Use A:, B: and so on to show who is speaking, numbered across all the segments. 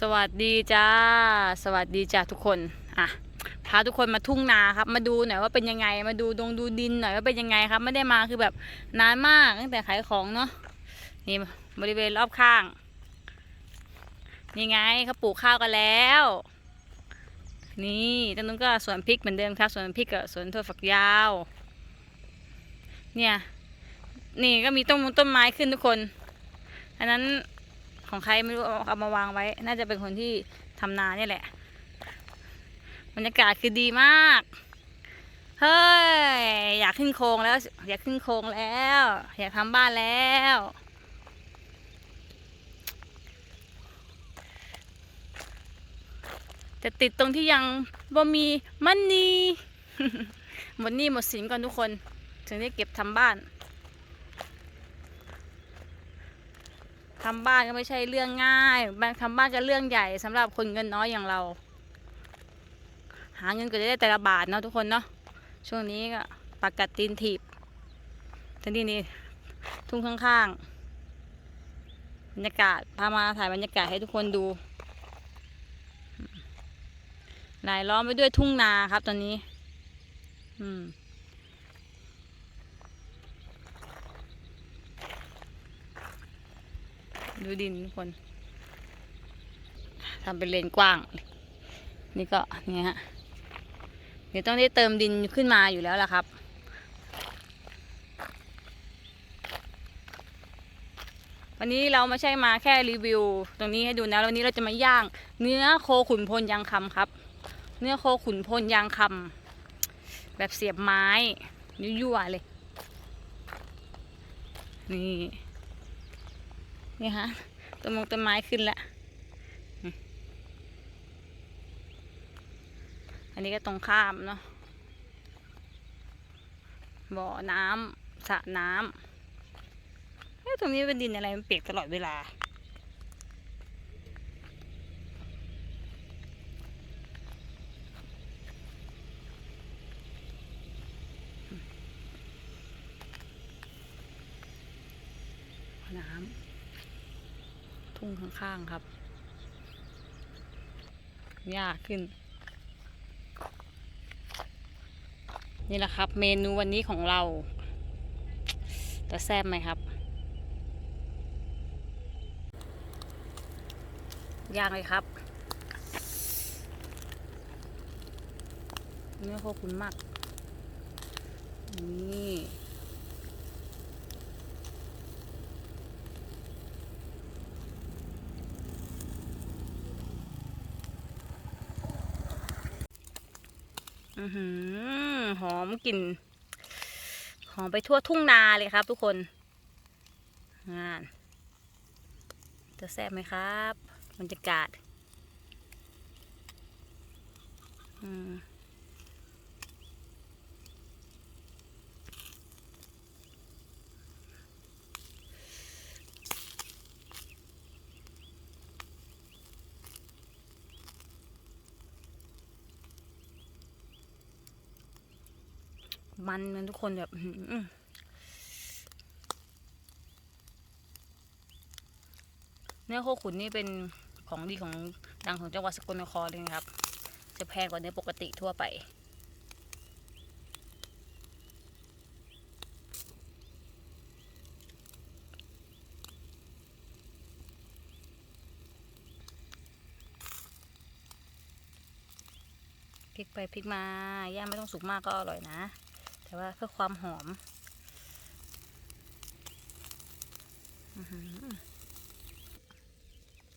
A: สวัสดีจ้า สวัสดีจ้าทุกคนอะพาทุกคนมาทุ่งนาครับ มาดูหน่อยว่าเป็นยังไง มาดูดงดูดินหน่อยว่าเป็นยังไงครับ ไม่ได้มาคือแบบนานมากตั้งแต่ขายของเนาะนี่บริเวณรอบข้างนี่ไงเขาปลูกข้าวกันแล้ว นี่ตรงนู้นก็สวนพริกเหมือนเดิมครับสวนพริกกับสวนถั่วฝักยาว เนี่ยนี่ก็มีต้นมงต้นไม้ขึ้นทุกคน อันนั้น ของใครไม่รู้เอามาวางไว้ น่าจะเป็นคนที่ทำนาเนี่ยแหละบรรยากาศคือดีมาก เฮ้ย อยากขึ้นโครงแล้ว อยากขึ้นโครงแล้ว อยากทำบ้านแล้ว แต่ติดตรงที่ยังบ่มีมันนี่หมดนี้หมดสินก่อนทุกคน ถึงได้เก็บทำบ้าน ทำบ้านก็ไม่ใช่เรื่องง่ายบ้านทำบ้านก็เรื่องใหญ่สำหรับคนเงินน้อยอย่างเรา หาเงินก็จะได้แต่ละบาทเนาะทุกคนเนาะช่วงนี้ก็ปากกัดตีนถีบทันทีนี้ทุ่งข้างๆบรรยากาศพามาถ่ายบรรยากาศให้ทุกคนดูรายล้อมไปด้วยทุ่งนาครับตอนนี้ อืม ดูดินทุกคนทำเป็นเลนกว้าง นี่ก็เนี่ยฮะเดี๋ยวต้องได้เติมดินขึ้นมาอยู่แล้วล่ะครับ วันนี้เราไม่ใช่มาแค่รีวิว ตรงนี้ให้ดูนะวันนี้เราจะมาย่าง เนื้อโคขุนพลยางคำครับ เนื้อโคขุนพลยางคำแบบเสียบไม้ยั่วๆเลย นี่ นี่ฮะต้นมงต้นไม้ขึ้นแล้วอันนี้ก็ตรงข้ามเนาะบ่อน้ำสระน้ำเอ๊ะตรงนี้เป็นดินอะไรมันเปียกตลอดเวลา น้ำ ทุ่งข้างๆครับหญ้าขึ้น นี่แหละครับ เมนูวันนี้ของเรา จะแซ่บไหมครับ ย่างเลยครับเนื้อโคขุนมากนี่ หือหอมกลิ่น หอมไปทั่วทุ่งนาเลยครับ ทุกคนงานจะแซ่บไหมครับบรรยากาศ อืม มันกันทุกคนแบบเนื้อโคขุนนี่เป็นของดีของดังของจังหวัดสกลนครเลยครับ จะแพงกว่าเนื้อปกติทั่วไปพลิกไปพลิกมา ย่างไม่ต้องสุกมากก็อร่อยนะ แต่ว่าเพื่อความหอมอื้อหือ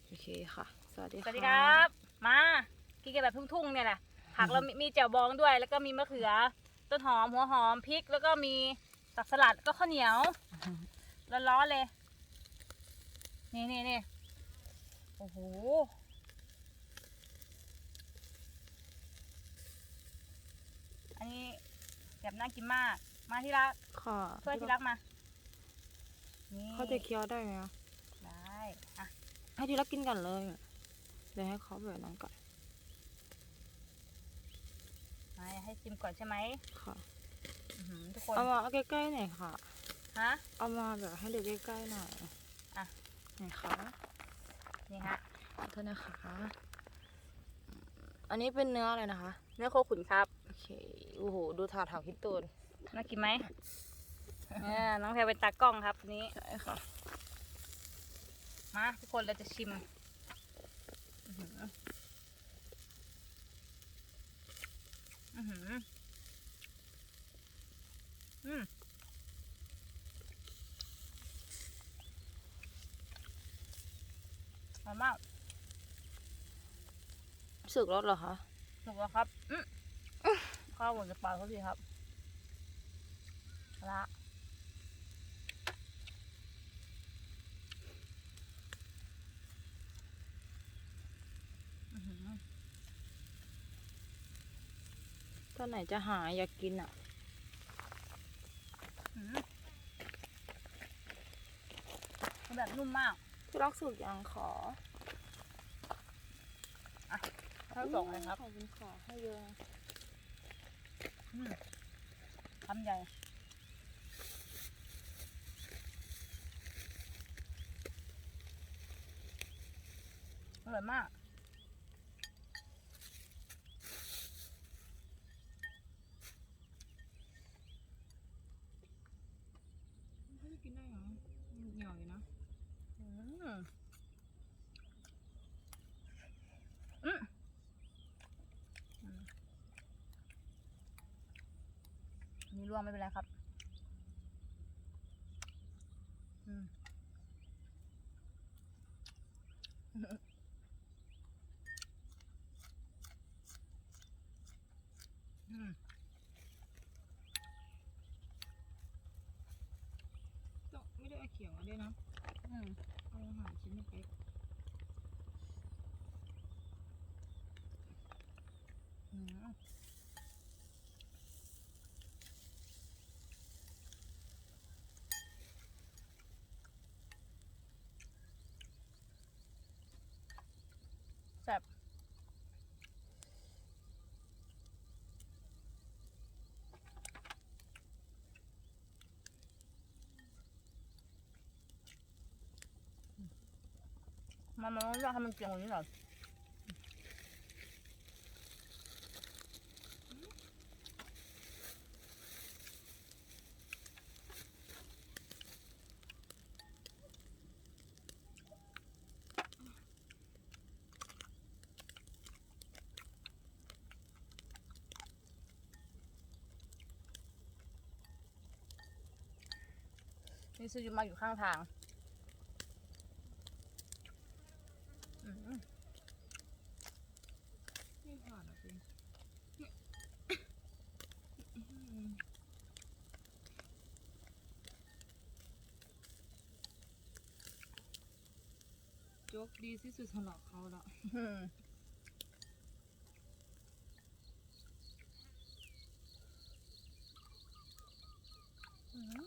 A: โอเคค่ะ สวัสดี
B: สวัสดีครับ มากินกันแบบทุ่งๆเนี่ยแหละผักเรามีมีแจ่วบองด้วย แล้วก็มีมะเขือ ต้นหอมหัวหอมพริก แล้วก็มีตักสลัดก็ข้าวเหนียวร้อนๆเลย นี่นี่นี่โอ้โหอันนี้ แบบน่ากินมาก มาที่รัก
C: ค่ะ
B: ช่วยที่รักมา นี่
C: เขาจะเคี้ยวได้ไหมอะ
B: ได้อะ
C: ให้ที่รักกินก่อนเลยอะเดี๋ยวให้เขาแบบนั้นก่อน
B: มาให้ชิมก่อนใช่ไหม
C: ค่ะ
B: อื้อหือทุกคน
C: เอามาเอาใกล้ๆหน่อยค่ะ
B: ฮะ
C: เอามาแบบให้ดูใกล้ๆหน่อย
B: อะ
C: ไหนคะ
B: นี่ฮะ
C: โทษนะคะ อันนี้เป็นเนื้ออะไรนะคะ
A: เนื้อโคขุนครับ
C: โอ เคโอ้โหดูถาดถางพี่ตูน
A: น่ากินไหมเนี่ยน้องแพรเป็นตากล้องครับนี้
C: ใช่ค่ะ
A: มาทุกคนเราจะชิมอื้อหืออื้อหืออืมหอมมาก
C: สึกรสเหรอคะ
A: ถูกแล้วครับ อืม ข้าวหมดจะปากเขาสิครับละอื้อหือ
C: ตอนไหนจะหายอยากกินอะ
A: อื้อหือมันแบบนุ่มมาก
C: พี่รักสุกยังขอ
A: ข้าวส่งเลยครับ
C: ขอบคุณค่ะให้เยอะ
A: ทำใหญ่อร่อยมาก
C: เขาจะกินได้เหรอเหนียวอยู่นะ
A: อืมอืมอืมมี ร่วงไม่เป็นไรครับอืมอืม
C: ไม่ได้เอาเขียวมาด้วยนะ
A: อืม
C: เอาอาหารชิ้นเล็ก
A: อืม มันมันต้องทำมันเกลียงกว่านี้หน่อย นี่ซื้อมาอยู่ข้างทางอืม
C: ๆไม่ผ่านอะพี่โจ๊กดีที่สุดสำหรับเขาละ
A: อืมอืม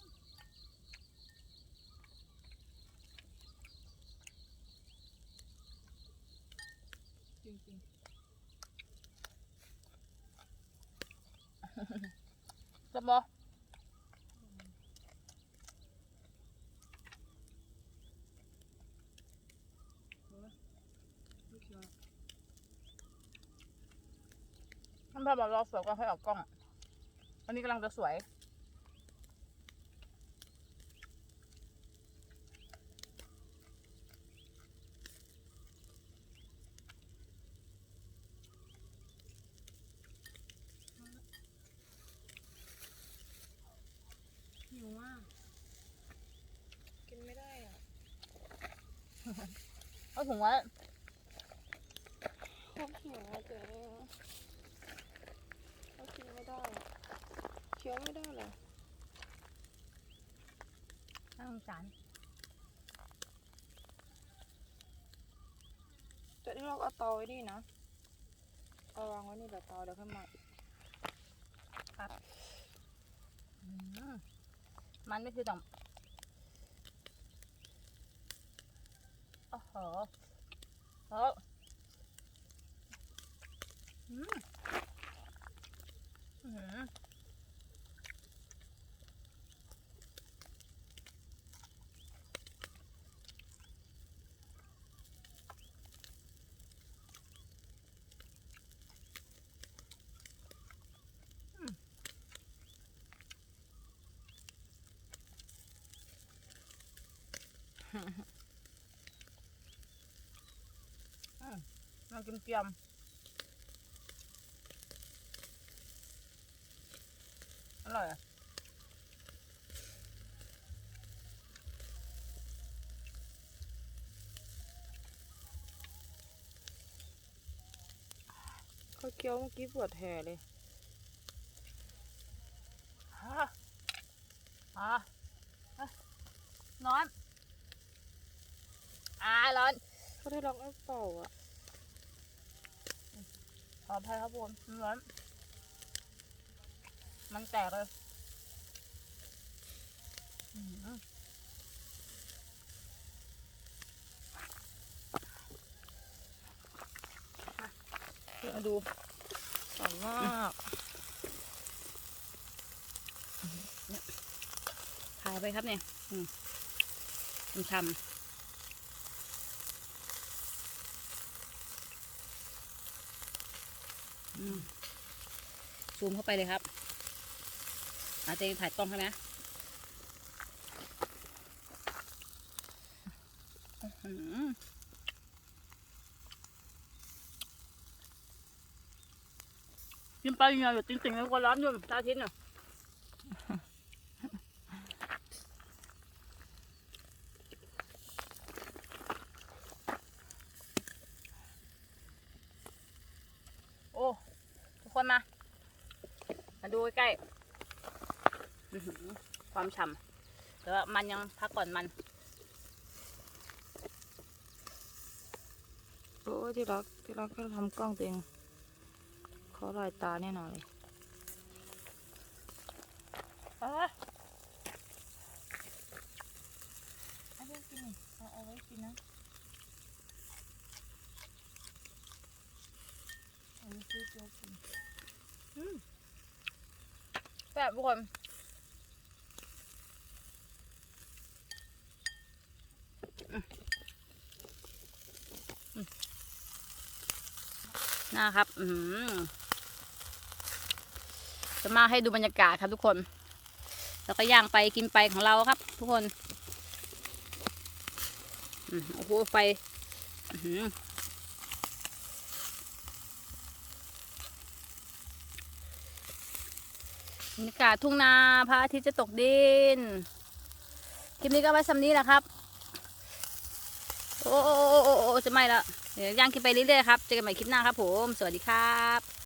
C: จริง
A: จะบอ
C: ๆไม่เคี้ยว
A: ท่านพ่อ บอกรอสวยก็ค่อยออกกล้อง อันนี้กำลังจะสวย
C: หิวมาก กินไม่ได้อะ
A: เอาถุงไว้
C: เขาหิวอะเจ๊เขากิน ไม่ได้อะเคี้ยวไม่ได้เลย
A: น่าสงสาร
C: แต่ที่เราเอาเตาไว้ดีนะเอาวางไว้นี่แหละเตาเดี๋ยวค่อยมาอีก
A: อืมมันไม่คือต่อมโอ้โหโอ้อืมอืม
B: อืมน้ำจิ้มเจียมอร่อยอะ
C: ข้าเกี๊ยวเมื่อกี้ปวดแหเลย
B: อะอะอะร้อนอ่าร้อน
C: เขาได้ล็อกแอปเป่าอะ
B: ขออภัยครับผมมันร้อนมันแตกเลยอืมมาดู
C: อร่อยมาก
A: ถ่ายไปครับเนี่ยอืมทำอืม ซูมเข้าไปเลยครับอาเจถ่ายกล้องใช่ไหมอื้อหือกินไปยังไงอยู่จริงๆแล้วก็ร้อนอยู่ตาทิศเนาะ
B: โอ้ ทุกคนมา มา ดูใกล้ๆอื้อหือความฉ่ำแต่ว่ามันยังพักก่อนมัน
C: โอ้ยที่รักที่รักก็ทำกล้องตัวเองเขาลายตาแน่นอนเลย
B: เอ้ย
C: เอาไว้กินเอาเอาไว้กินนะเอาไว้ซื้อโจ๊กกิน
B: แซ่บทุกคน
A: นะครับจะมาให้ดูบรรยากาศครับทุกคน แล้วก็ย่างไปกินไปของเราครับ ทุกคนโอ้โหไฟอื้อหือ บรรยากาศทุ่งนาพระอาทิตย์จะตกดิน คลิปนี้ก็ไว้สำนี้แหละครับ โอ้โอ้โอ้จะไม่ละเดี๋ยวย่างกินไปเรื่อยๆครับ เจอกันใหม่คลิปหน้าครับผม สวัสดีครับ